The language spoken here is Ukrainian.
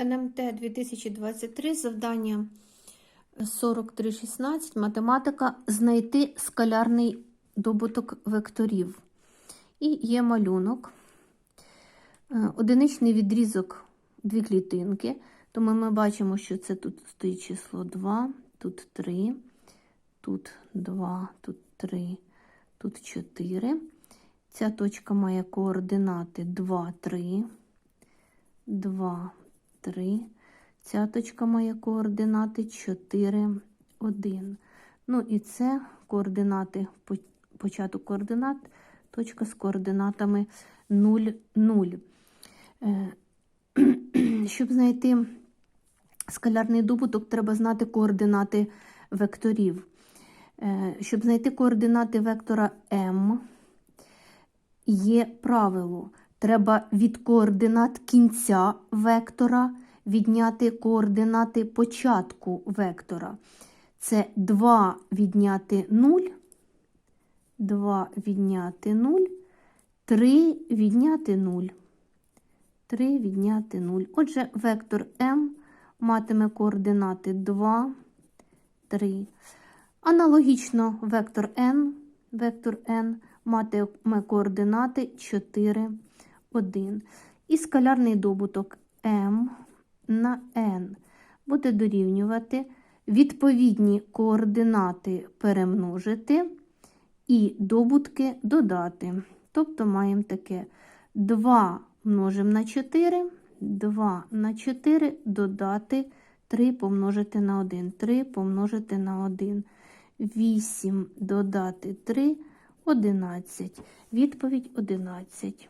НМТ 2023, завдання 4316, математика, знайти скалярний добуток векторів. І є малюнок. Е, Одиничний відрізок дві клітинки, тому ми бачимо, що це тут стоїть число 2, тут 3, тут 2, тут 3, тут 4. Ця точка має координати 2, 3, 2, 3. Ця точка має координати 4, 1. Ну і це координати, початок координат, точка з координатами 0, 0. Е, Щоб знайти скалярний добуток, треба знати координати векторів. Е, Щоб знайти координати вектора m, є правило. Треба від координат кінця вектора відняти координати початку вектора. Це 2 відняти 0, 2 відняти 0, 3 відняти 0. 3 відняти 0. Отже, вектор m матиме координати 2, 3. Аналогічно вектор n, вектор n матиме координати 4, 1. І скалярний добуток m на n буде дорівнювати відповідні координати перемножити і добутки додати. Тобто маємо таке 2 множимо на 4, 2 на 4 додати 3 помножити на 1, 3 помножити на 1, 8 додати 3, 11. Відповідь 11.